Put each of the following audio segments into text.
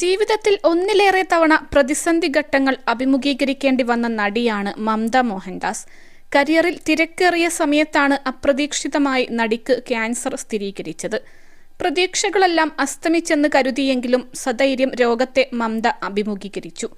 ജീവിതത്തിൽ ഒന്നിലേറെ തവണ പ്രതിസന്ധി ഘട്ടങ്ങൾ അഭിമുഖീകരിക്കേണ്ടി വന്ന നടിയാണ് മമത മോഹൻദാസ്. കരിയറിൽ തിരക്കേറിയ സമയത്താണ് അപ്രതീക്ഷിതമായി നടിക്ക് ക്യാൻസർ സ്ഥിരീകരിച്ചത്. പ്രതീക്ഷകളെല്ലാം അസ്തമിച്ചെന്ന് കരുതിയെങ്കിലും സധൈര്യം രോഗത്തെ മമത അഭിമുഖീകരിച്ചു.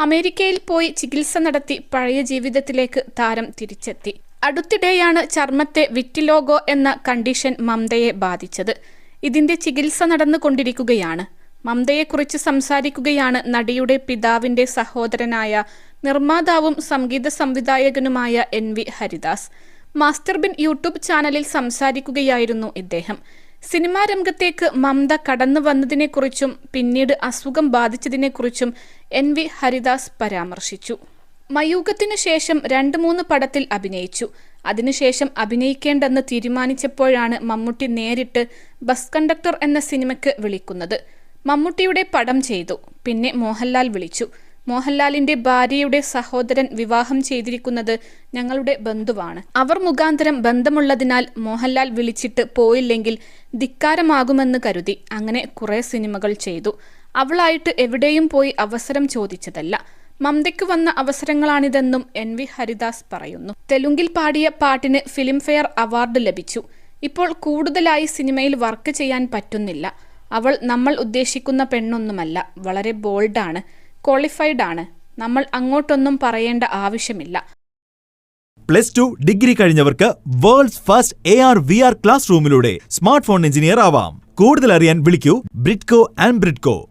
അമേരിക്കയിൽ പോയി ചികിത്സ നടത്തി പഴയ ജീവിതത്തിലേക്ക് താരം തിരിച്ചെത്തി. അടുത്തിടെയാണ് ചർമ്മത്തെ വിറ്റിലോഗോ എന്ന കണ്ടീഷൻ മമതയെ ബാധിച്ചത്. ഇതിന്റെ ചികിത്സ നടന്നുകൊണ്ടിരിക്കുകയാണ്. മമതയെക്കുറിച്ച് സംസാരിക്കുകയാണ് നടിയുടെ പിതാവിന്റെ സഹോദരനായ നിർമ്മാതാവും സംഗീത സംവിധായകനുമായ N V Haridas. Master bin YouTube ചാനലിൽ സംസാരിക്കുകയായിരുന്നു ഇദ്ദേഹം. സിനിമാ രംഗത്തേക്ക് മമത കടന്നു വന്നതിനെക്കുറിച്ചും പിന്നീട് അസുഖം ബാധിച്ചതിനെക്കുറിച്ചും എൻ വി ഹരിദാസ് പരാമർശിച്ചു. മയൂകത്തിനു ശേഷം രണ്ട് മൂന്ന് പടത്തിൽ അഭിനയിച്ചു. അതിനുശേഷം അഭിനയിക്കേണ്ടെന്ന് തീരുമാനിച്ചപ്പോഴാണ് മമ്മൂട്ടി നേരിട്ട് ബസ് കണ്ടക്ടർ എന്ന സിനിമയ്ക്ക് വിളിക്കുന്നത്. മമ്മൂട്ടിയുടെ പടം ചെയ്തു. പിന്നെ മോഹൻലാൽ വിളിച്ചു. മോഹൻലാലിന്റെ ഭാര്യയുടെ സഹോദരൻ വിവാഹം ചെയ്തിരിക്കുന്നത് ഞങ്ങളുടെ ബന്ധുവാണ്. അവർ മുഖാന്തരം ബന്ധമുള്ളതിനാൽ മോഹൻലാൽ വിളിച്ചിട്ട് പോയില്ലെങ്കിൽ ധിക്കാരമാകുമെന്ന് കരുതി അങ്ങനെ കുറെ സിനിമകൾ ചെയ്തു. അവളായിട്ട് എവിടെയും പോയി അവസരം ചോദിച്ചതല്ല. മമതയ്ക്ക് വന്ന അവസരങ്ങളാണിതെന്നും എൻ വി ഹരിദാസ് പറയുന്നു. തെലുങ്കിൽ പാടിയ പാട്ടിന് ഫിലിംഫെയർ അവാർഡ് ലഭിച്ചു. ഇപ്പോൾ കൂടുതലായി സിനിമയിൽ വർക്ക് ചെയ്യാൻ പറ്റുന്നില്ല. അവൾ നമ്മൾ ഉദ്ദേശിക്കുന്ന പെണ്ണൊന്നുമല്ല. വളരെ ബോൾഡാണ് ക്വാളിഫൈഡ് ആണ് നമ്മൾ അങ്ങോട്ടൊന്നും പറയേണ്ട ആവശ്യമില്ല. Plus two degree കഴിഞ്ഞവർക്ക് world's first A R V R class റൂമിലൂടെ smart phone engineer ആവാം. കൂടുതൽ അറിയാൻ വിളിക്കൂ ബ്രിഡ്കോ ആൻഡ് ബ്രിഡ്കോ.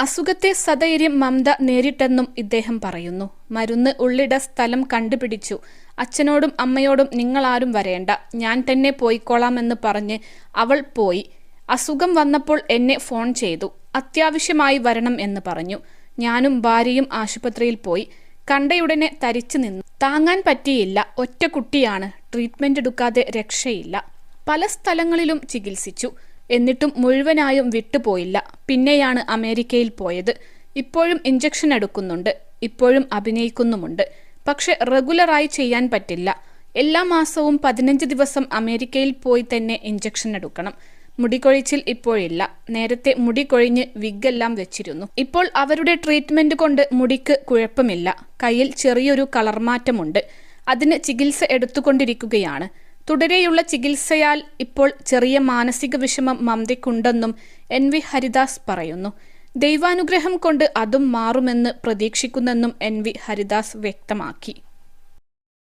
അസുഖത്തെ സധൈര്യം മമത നേരിട്ടെന്നും ഇദ്ദേഹം പറയുന്നു. മരുന്ന് ഉള്ളിട സ്ഥലം കണ്ടുപിടിച്ചു. അച്ഛനോടും അമ്മയോടും നിങ്ങളാരും വരേണ്ട. ഞാൻ തന്നെ പോയിക്കോളാമെന്ന് പറഞ്ഞ് അവൾ പോയി. അസുഖം വന്നപ്പോൾ എന്നെ ഫോൺ ചെയ്തു. അത്യാവശ്യമായി വരണം എന്ന് പറഞ്ഞു. ഞാനും ഭാര്യയും ആശുപത്രിയിൽ പോയി. കണ്ടയുടനെ തരിച്ചു നിന്നു. താങ്ങാൻ പറ്റിയില്ല. ഒറ്റ കുട്ടിയാണ്. ട്രീറ്റ്മെന്റ് എടുക്കാതെ രക്ഷയില്ല. പല സ്ഥലങ്ങളിലും ചികിത്സിച്ചു. എന്നിട്ടും മുഴുവനായും വിട്ടുപോയില്ല. പിന്നെയാണ് അമേരിക്കയിൽ പോയത്. ഇപ്പോഴും ഇഞ്ചക്ഷൻ എടുക്കുന്നുണ്ട്. ഇപ്പോഴും അഭിനയിക്കുന്നുമുണ്ട്. പക്ഷെ റെഗുലറായി ചെയ്യാൻ പറ്റില്ല. എല്ലാ മാസവും പതിനഞ്ച് ദിവസം അമേരിക്കയിൽ പോയി തന്നെ ഇഞ്ചക്ഷൻ എടുക്കണം. മുടികൊഴിച്ചിൽ ഇപ്പോഴില്ല. നേരത്തെ മുടി കൊഴിഞ്ഞ് വിഗ്ഗെല്ലാം വെച്ചിരുന്നു. ഇപ്പോൾ അവരുടെ ട്രീറ്റ്മെന്റ് കൊണ്ട് മുടിക്ക് കുഴപ്പമില്ല. കയ്യിൽ ചെറിയൊരു കളർമാറ്റമുണ്ട്. അതിന് ചികിത്സ എടുത്തുകൊണ്ടിരിക്കുകയാണ്. തുടരെയുള്ള ചികിത്സയാൽ ഇപ്പോൾ ചെറിയ മാനസിക വിഷമം മമതയ്ക്കുണ്ടെന്നും എൻ വി ഹരിദാസ് പറയുന്നു. ദൈവാനുഗ്രഹം കൊണ്ട് അതും മാറുമെന്ന് പ്രതീക്ഷിക്കുന്നെന്നും എൻ വി ഹരിദാസ് വ്യക്തമാക്കി.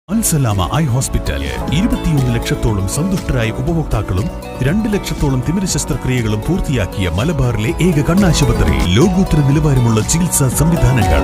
അൻസലാമ ഐ ഹോസ്പിറ്റൽ ഇരുപത്തിയൊന്ന് ലക്ഷത്തോളം സന്തുഷ്ടരായ ഉപഭോക്താക്കളും രണ്ട് ലക്ഷത്തോളം തിമിര ശസ്ത്രക്രിയകളും പൂർത്തിയാക്കിയ മലബാറിലെ ഏക കണ്ണാശുപത്രി. ലോകോത്തര നിലവാരമുള്ള ചികിത്സാ സംവിധാനങ്ങൾ.